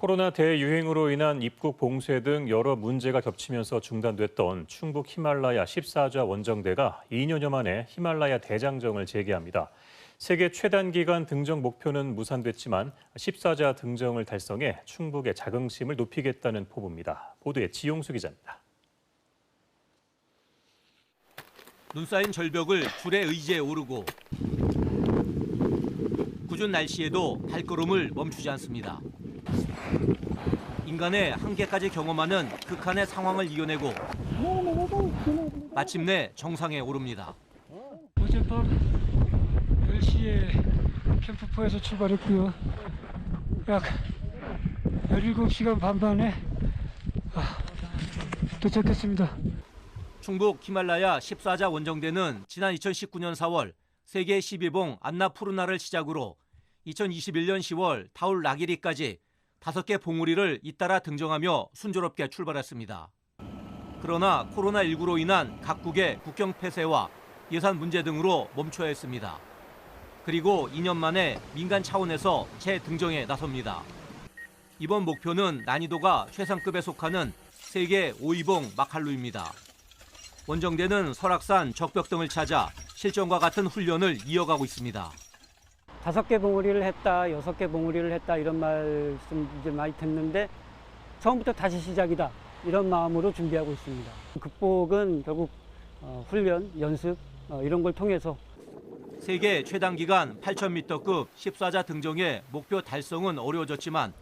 코로나 대유행으로 인한 입국 봉쇄 등 여러 문제가 겹치면서 중단됐던 충북 히말라야 14자 원정대가 2년여 만에 히말라야 대장정을 재개합니다. 세계 최단 기간 등정 목표는 무산됐지만 14자 등정을 달성해 충북의 자긍심을 높이겠다는 포부입니다. 보도에 지용수 기자입니다. 눈 쌓인 절벽을 줄의 의지에 오르고 궂은 날씨에도 발걸음을 멈추지 않습니다. 인간의 한계까지 경험하는 극한의 상황을 이겨내고 마침내 정상에 오릅니다. 어젯밤 10시에 캠프포에서 출발했고요. 약 17시간 반 만에 아, 도착했습니다. 충북 히말라야 14자 원정대는 지난 2019년 4월 세계 12봉 안나푸르나를 시작으로 2021년 10월 다울 라기리까지 다섯 개 봉우리를 잇따라 등정하며 순조롭게 출발했습니다. 그러나 코로나19로 인한 각국의 국경 폐쇄와 예산 문제 등으로 멈춰야 했습니다. 그리고 2년 만에 민간 차원에서 재등정에 나섭니다. 이번 목표는 난이도가 최상급에 속하는 세계 5위봉 마칼루입니다. 원정대는 설악산 적벽 등을 찾아 실전과 같은 훈련을 이어가고 있습니다. 다섯 개 봉우리를 했다, 여섯 개 봉우리를 했다 이런 말씀 이제 많이 듣는데 처음부터 다시 시작이다 이런 마음으로 준비하고 있습니다. 극복은 결국 어, 훈련, 연습 어, 이런 걸 통해서 세계 최단 기간 8,000m급 14자 등정의 목표 달성은 어려워졌지만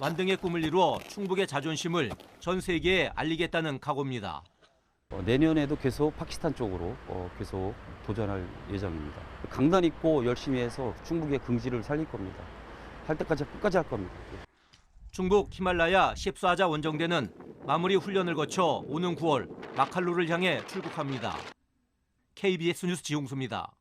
완등의 꿈을 이루어 충북의 자존심을 전 세계에 알리겠다는 각오입니다. 어, 내년에도 계속 파키스탄 쪽으로 어, 계속 도전할 예정입니다. 강단 있고 열심히 해서 충북의 긍지를 살릴 겁니다. 할 때까지 끝까지 할 겁니다. 충북 히말라야 14자 원정대는 마무리 훈련을 거쳐 오는 9월 마칼루를 향해 출국합니다. KBS 뉴스 지용수입니다.